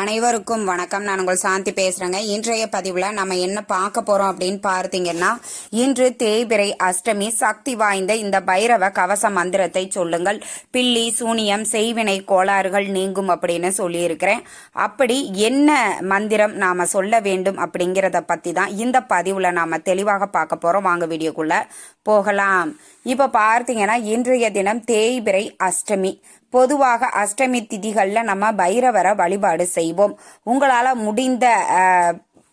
அனைவருக்கும் வணக்கம். நான் உங்கள் சாந்தி பேசுறேங்க. இன்றைய பதிவுல நம்ம என்ன பார்க்க போறோம் அப்படின்னு பார்த்தீங்கன்னா இன்று தேய்பிரை அஷ்டமி சக்தி வாய்ந்த இந்த பைரவ கவச மந்திரத்தை சொல்லுங்கள். பில்லி சூனியம் செய்வினை கோளாறுகள் நீங்கும் அப்படின்னு சொல்லியிருக்கிறேன். அப்படி என்ன மந்திரம் நாம சொல்ல வேண்டும் அப்படிங்கிறத பத்தி தான் இந்த பதிவுல நாம தெளிவாக பார்க்க போறோம். வாங்க வீடியோக்குள்ள போகலாம். இப்ப பார்த்தீங்கன்னா இன்றைய தினம் தேய்பிரை அஷ்டமி. பொதுவாக அஷ்டமி திதிகளில் நம்ம பைரவரை வழிபாடு செய்வோம். உங்களால் முடிந்த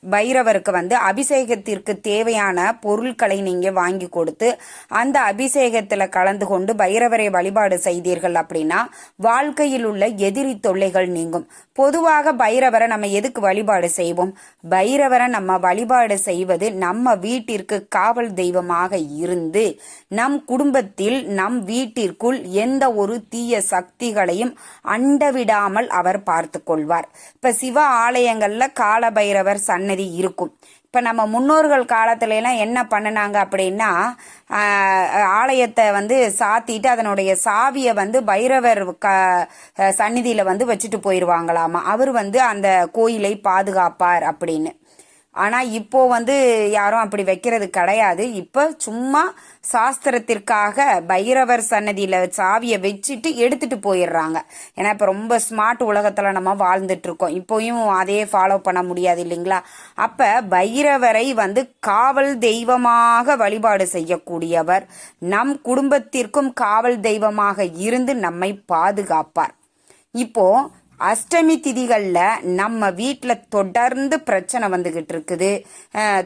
பைரவருக்கு வந்து அபிஷேகத்திற்கு தேவையான பொருட்களை நீங்க வாங்கி கொடுத்து அந்த அபிஷேகத்துல கலந்து கொண்டு பைரவரை வழிபாடு செய்தீர்கள் அப்படின்னா வாழ்க்கையில் உள்ள எதிரி தொல்லைகள் நீங்கும். பொதுவாக பைரவரை நம்ம எதுக்கு வழிபாடு செய்வோம்? பைரவரை நம்ம வழிபாடு செய்வது நம்ம வீட்டிற்கு காவல் தெய்வமாக இருந்து நம் குடும்பத்தில் நம் வீட்டிற்குள் எந்த ஒரு தீய சக்திகளையும் அண்டவிடாமல் அவர் பார்த்து கொள்வார். இப்ப சிவ ஆலயங்கள்ல கால பைரவர் சன்னதி இருக்கும். இப்போ நம்ம முன்னோர்கள் காலத்துல எல்லாம் என்ன பண்ணுனாங்க அப்படின்னா ஆலயத்தை வந்து சாத்திட்டு அதனுடைய சாவியை வந்து பைரவர் க சந்நிதியில் வந்து வச்சுட்டு போயிடுவாங்களாமா அவர் வந்து அந்த கோயிலை பாதுகாப்பார் அப்படின்னு. ஆனால் இப்போ வந்து யாரும் அப்படி வைக்கிறது கிடையாது. இப்போ சும்மா சாஸ்திரத்திற்காக பைரவர் சன்னதியில் சாவியை வச்சுட்டு எடுத்துட்டு போயிடுறாங்க. ஏன்னா இப்போ ரொம்ப ஸ்மார்ட் உலகத்தில் நம்ம வாழ்ந்துட்டு இருக்கோம் இப்போயும் அதே ஃபாலோ பண்ண முடியாது இல்லைங்களா? அப்போ பைரவரை வந்து காவல் தெய்வமாக வழிபாடு செய்யக்கூடியவர் நம் குடும்பத்திற்கும் காவல் தெய்வமாக இருந்து நம்மை பாதுகாப்பார். இப்போ அஷ்டமி திதிகளில் நம்ம வீட்டில் தொடர்ந்து பிரச்சனை வந்துக்கிட்டு இருக்குது.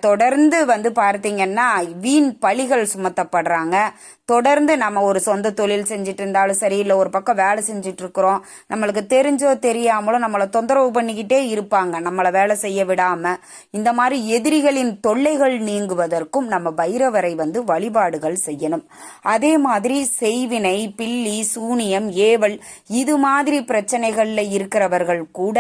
தொடர்ந்து வந்து பார்த்தீங்கன்னா வீண் பழிகள் சுமத்தப்படுறாங்க. தொடர்ந்து நம்ம ஒரு சொந்த தொழில் செஞ்சுட்டு இருந்தாலும் சரி இல்லை ஒரு பக்கம் வேலை செஞ்சுட்டு இருக்கிறோம் நம்மளுக்கு தெரிஞ்சோ தெரியாமலோ நம்மளை தொந்தரவு பண்ணிக்கிட்டே இருப்பாங்க. நம்மளை வேலை செய்ய விடாம. இந்த மாதிரி எதிரிகளின் தொல்லைகள் நீங்குவதற்கும் நம்ம பைரவரை வந்து வழிபாடுகள் செய்யணும். அதே மாதிரி செய்வினை பில்லி சூனியம் ஏவல் இது மாதிரி பிரச்சனைகள்ல இருக்கிறவர்கள் கூட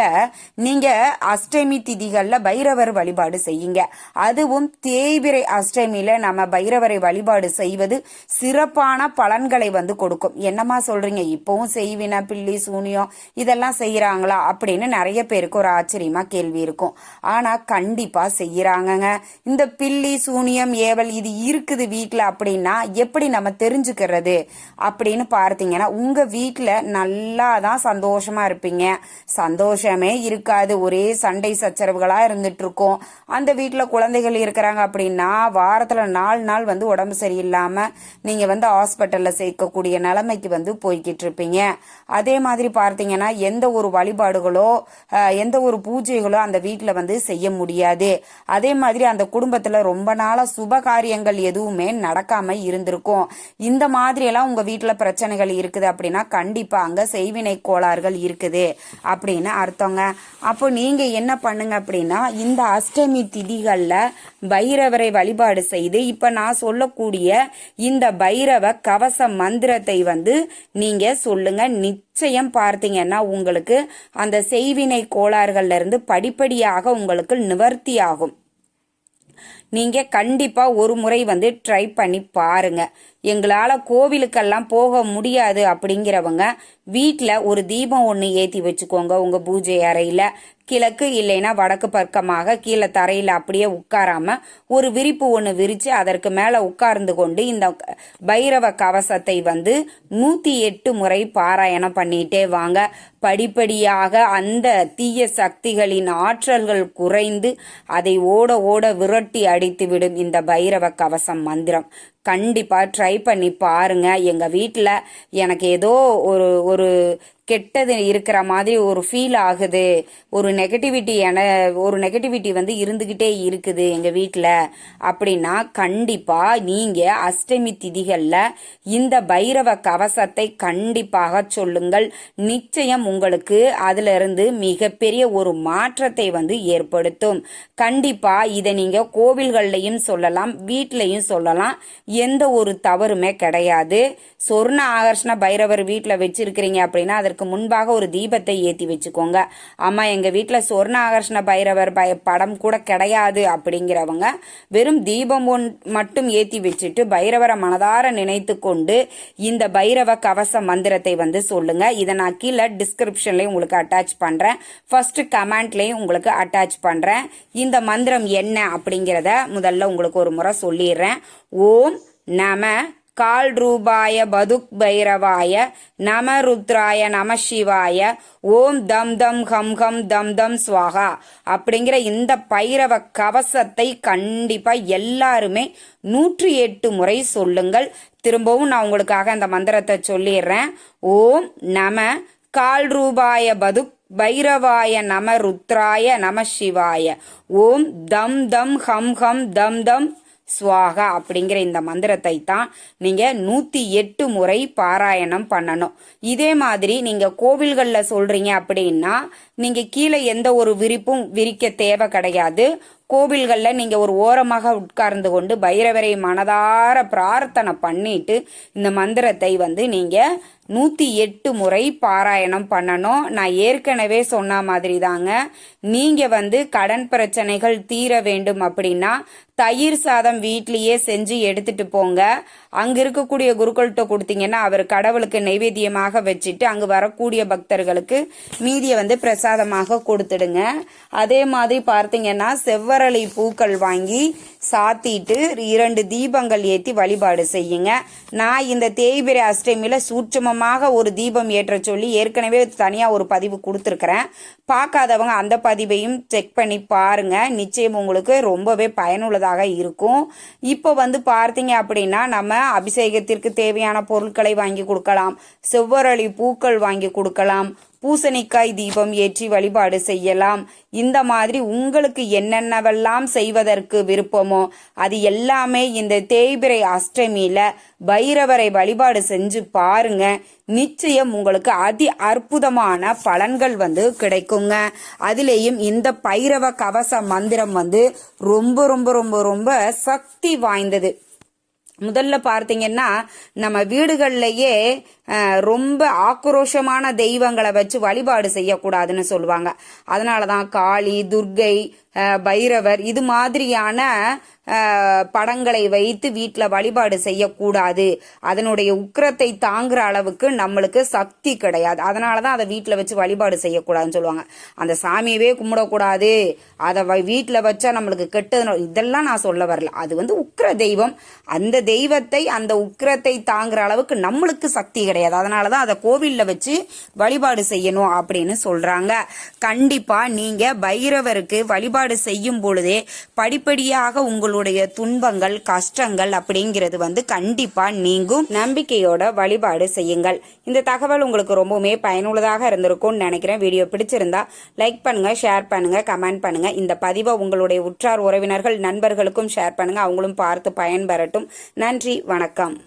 நீங்க அஷ்டமி திதிகள்ல பைரவர் வழிபாடு செய்யுங்க. அதுவும் தேய்பிரை அஷ்டமியில நம்ம பைரவரை வழிபாடு செய்வது சிறு சிறப்பான பலன்களை வந்து கொடுக்கும். என்னம்மா சொல்றீங்க? இப்பவும் செய்வின பில்லி சூனியம் இதெல்லாம் செய்யறாங்களா அப்படின்னு நிறைய பேருக்கு ஒரு ஆச்சரியமா கேள்வி இருக்கும். ஆனா கண்டிப்பா செய்யறாங்கங்க. இந்த பில்லி சூனியம் ஏவல் இது இருக்குது வீட்டில் அப்படின்னா எப்படி நம்ம தெரிஞ்சுக்கிறது? அப்படின்னு பார்த்தீங்கன்னா உங்க வீட்டில் நல்லா தான் சந்தோஷமா இருப்பீங்க. சந்தோஷமே இருக்காது. ஒரே சண்டை சச்சரவுகளா இருந்துட்டு இருக்கும் அந்த வீட்டில் குழந்தைகள் இருக்கிறாங்க அப்படின்னா வாரத்துல நாலு நாள் வந்து உடம்பு சரியில்லாம நீங்க வந்து ஹாஸ்பிட்டலில் சேர்க்கக்கூடிய நிலைமைக்கு வந்து போய்கிட்டு இருப்பீங்க அதே மாதிரி பார்த்தீங்கன்னா எந்த ஒரு வழிபாடுகளோ எந்த ஒரு பூஜைகளோ அந்த வீட்டில் வந்து செய்ய முடியாது. அதே மாதிரி அந்த குடும்பத்தில் ரொம்ப நாளாக சுப காரியங்கள் எதுவுமே நடக்காமல் இருந்திருக்கும். இந்த மாதிரியெல்லாம் உங்கள் வீட்டில் பிரச்சனைகள் இருக்குது அப்படின்னா கண்டிப்பாக அங்கே செய்வினை கோளாறுகள் இருக்குது அப்படின்னு அர்த்தங்க. அப்போ நீங்கள் என்ன பண்ணுங்க அப்படின்னா இந்த அஷ்டமி திதிகளில் பைரவரை வழிபாடு செய்து இப்போ நான் சொல்லக்கூடிய இந்த பைரவ கவச மந்திரத்தை வந்து நீங்க சொல்லுங்க. நிச்சயம் பார்த்தீங்கன்னா உங்களுக்கு அந்த செய்வினை கோளாறுகள்ல இருந்து படிப்படியாக உங்களுக்கு நிவர்த்தி ஆகும் நீங்க கண்டிப்பா ஒரு முறை வந்து ட்ரை பண்ணி பாருங்க. எங்களால கோவிலுக்கெல்லாம் போக முடியாது அப்படிங்கிறவங்க வீட்டில் ஒரு தீபம் ஒன்று ஏற்றி வச்சுக்கோங்க உங்கள் பூஜை அறையில். கிழக்கு இல்லைன்னா வடக்கு பக்கமாக கீழே தரையில் அப்படியே உட்காராம ஒரு விரிப்பு ஒன்று விரித்து அதற்கு மேலே உட்கார்ந்து கொண்டு இந்த பைரவ கவசத்தை வந்து நூற்றி எட்டு முறை பாராயணம் பண்ணிட்டே வாங்க. படிப்படியாக அந்த தீய சக்திகளின் ஆற்றல்கள் குறைந்து அதை ஓட ஓட விரட்டி அடித்துவிடும் இந்த பைரவ கவசம் மந்திரம். கண்டிப்பாக ட்ரை பண்ணி பாருங்கள் எங்கள் வீட்டில் எனக்கு ஏதோ ஒரு ஒரு கெட்டது இருக்கிற மாதிரி ஒரு ஃபீல் ஆகுது. ஒரு நெகட்டிவிட்டி என ஒரு நெகட்டிவிட்டி வந்து இருந்துக்கிட்டே இருக்குது எங்கள் வீட்டில் அப்படின்னா கண்டிப்பாக நீங்கள் அஷ்டமி திதிகளில் இந்த பைரவ கவசத்தை கண்டிப்பாக சொல்லுங்கள். நிச்சயம் உங்களுக்கு அதிலிருந்து மிகப்பெரிய ஒரு மாற்றத்தை வந்து ஏற்படுத்தும். கண்டிப்பாக இதை நீங்கள் கோவில்கள்லையும் சொல்லலாம் வீட்லையும் சொல்லலாம். எந்த ஒரு தவறுமே கிடையாது. சொர்ண ஆகர்ஷண பைரவர் வீட்டில் வச்சிருக்கிறீங்க அப்படின்னா அதற்கு முன்பாக ஒரு தீபத்தை ஏற்றி வச்சுக்கோங்க. ஆமாம் எங்கள் வீட்டில் சொர்ண ஆகர்ஷண பைரவர் பய படம் கூட கிடையாது அப்படிங்கிறவங்க வெறும் தீபம் ஒன் மட்டும் ஏற்றி வச்சுட்டு பைரவரை மனதார நினைத்து கொண்டு இந்த பைரவ கவச மந்திரத்தை வந்து சொல்லுங்க. இதை நான் கீழே டிஸ்கிரிப்ஷன்லேயும் உங்களுக்கு அட்டாச் பண்ணுறேன் ஃபர்ஸ்ட் கமெண்ட்லேயும் உங்களுக்கு அட்டாச் பண்ணுறேன் இந்த மந்திரம் என்ன அப்படிங்கிறத முதல்ல உங்களுக்கு ஒரு முறை சொல்லிடுறேன். ஓம் நம கால் ரூபாய பதுக் பைரவாய நம ருத்ராய நம சிவாய. ஓம் தம் தம் ஹம் ஹம் தம் தம் ஸ்வாகா. அப்படிங்கிற இந்த பைரவ கவசத்தை கண்டிப்பா எல்லாருமே நூற்றி எட்டு முறை சொல்லுங்கள். திரும்பவும் நான் உங்களுக்காக அந்த மந்திரத்தை சொல்லிடுறேன். ஓம் நம கால் ரூபாய பதுக் பைரவாய நம ருத்ராய நம சிவாய. ஓம் தம் தம் ஹம் ஹம் தம் தம் சுவாகா அப்படிங்கிற இந்த மந்திரத்தை தான் நீங்க நூத்தி எட்டு முறை பாராயணம் பண்ணணும். இதே மாதிரி நீங்க கோவில்கள்ல சொல்றீங்க அப்படின்னா நீங்க கீழே எந்த ஒரு விரிப்பும் விரிக்க தேவை கிடையாது. கோவில்களில் நீங்கள் ஒரு ஓரமாக உட்கார்ந்து கொண்டு பைரவரை மனதார பிரார்த்தனை பண்ணிட்டு இந்த மந்திரத்தை வந்து நீங்கள் நூற்றி எட்டு முறை பாராயணம் பண்ணணும். நான் ஏற்கனவே சொன்ன மாதிரி தாங்க நீங்கள் வந்து கடன் பிரச்சனைகள் தீர வேண்டும் அப்படின்னா தயிர் சாதம் வீட்லேயே செஞ்சு எடுத்துட்டு போங்க. அங்கே இருக்கக்கூடிய குருக்கள்கிட்ட கொடுத்தீங்கன்னா அவர் கடவுளுக்கு நைவேத்தியமாக வச்சுட்டு அங்கே வரக்கூடிய பக்தர்களுக்கு மீதியை வந்து பிரசாதமாக கொடுத்துடுங்க. அதே மாதிரி பார்த்தீங்கன்னா செவ்வரளி பூக்கள் வாங்கி சாத்திட்டு இரண்டு தீபங்கள் ஏற்றி வழிபாடு செய்யுங்க. நான் இந்த தேய்பிரை அஷ்டமியில் சூட்சமமாக ஒரு தீபம் ஏற்ற சொல்லி ஏற்கனவே தனியாக ஒரு பதிவு கொடுத்துருக்குறேன். பார்க்காதவங்க அந்த பதிவையும் செக் பண்ணி பாருங்கள் நிச்சயம் உங்களுக்கு ரொம்பவே பயனுள்ளதாக இருக்கும். இப்போ வந்து பார்த்தீங்க அப்படின்னா நம்ம அபிஷேகத்திற்கு தேவையான பொருட்களை வாங்கி கொடுக்கலாம். செவ்வரளி பூக்கள் வாங்கி கொடுக்கலாம். பூசணிக்காய் தீபம் ஏற்றி வழிபாடு செய்யலாம். இந்த மாதிரி உங்களுக்கு என்னென்னவெல்லாம் செய்வதற்கு விருப்பமோ அது எல்லாமே இந்த தேய்பிரை அஷ்டமியில பைரவரை வழிபாடு செஞ்சு பாருங்க. நிச்சயம் உங்களுக்கு அதி அற்புதமான பலன்கள் வந்து கிடைக்குங்க. அதுலேயும் இந்த பைரவ கவச மந்திரம் வந்து ரொம்ப ரொம்ப ரொம்ப ரொம்ப சக்தி வாய்ந்தது. முதல்ல பார்த்தீங்கன்னா நம்ம வீடுகள்லையே ரொம்ப ஆக்ரோஷமான தெய்வங்களை வச்சு வழிபாடு செய்யக்கூடாதுன்னு சொல்லுவாங்க. அதனால தான் காளி துர்கை பைரவர் இது மாதிரியான படங்களை வைத்து வீட்டில் வழிபாடு செய்யக்கூடாது. அதனுடைய உக்கிரத்தை தாங்குற அளவுக்கு நம்மளுக்கு சக்தி கிடையாது. அதனால தான் அதை வீட்டில் வச்சு வழிபாடு செய்யக்கூடாதுன்னு சொல்லுவாங்க. அந்த சாமியவே கும்பிடக்கூடாது. அதை வீட்டில் வச்சா நம்மளுக்கு கெட்டது இதெல்லாம் நான் சொல்ல வரல. அது வந்து உக்கிர தெய்வம். அந்த தெய்வத்தை அந்த உக்கிரத்தை தாங்குற அளவுக்கு நம்மளுக்கு சக்தி கிடையாது. அதனால தான் அதை கோவிலில் வச்சு வழிபாடு செய்யணும் அப்படின்னு சொல்கிறாங்க கண்டிப்பாக நீங்கள் பைரவருக்கு வழிபாடு வழிபாடு செய்யும் பொழுதே படிப்படியாக உங்களுடைய துன்பங்கள் கஷ்டங்கள் அப்படிங்கிறது வந்து கண்டிப்பா நீங்கும். நம்பிக்கையோட வழிபாடு செய்யுங்கள். இந்த தகவல் உங்களுக்கு ரொம்பவுமே பயனுள்ளதாக இருந்திருக்கும்னு நினைக்கிறேன். வீடியோ பிடிச்சிருந்தா லைக் பண்ணுங்க ஷேர் பண்ணுங்க கமெண்ட் பண்ணுங்க. இந்த பதிவை உங்களுடைய உற்றார் உறவினர்கள் நண்பர்களுக்கும் ஷேர் பண்ணுங்க. அவங்களும் பார்த்து பயன்பெறட்டும். நன்றி வணக்கம்.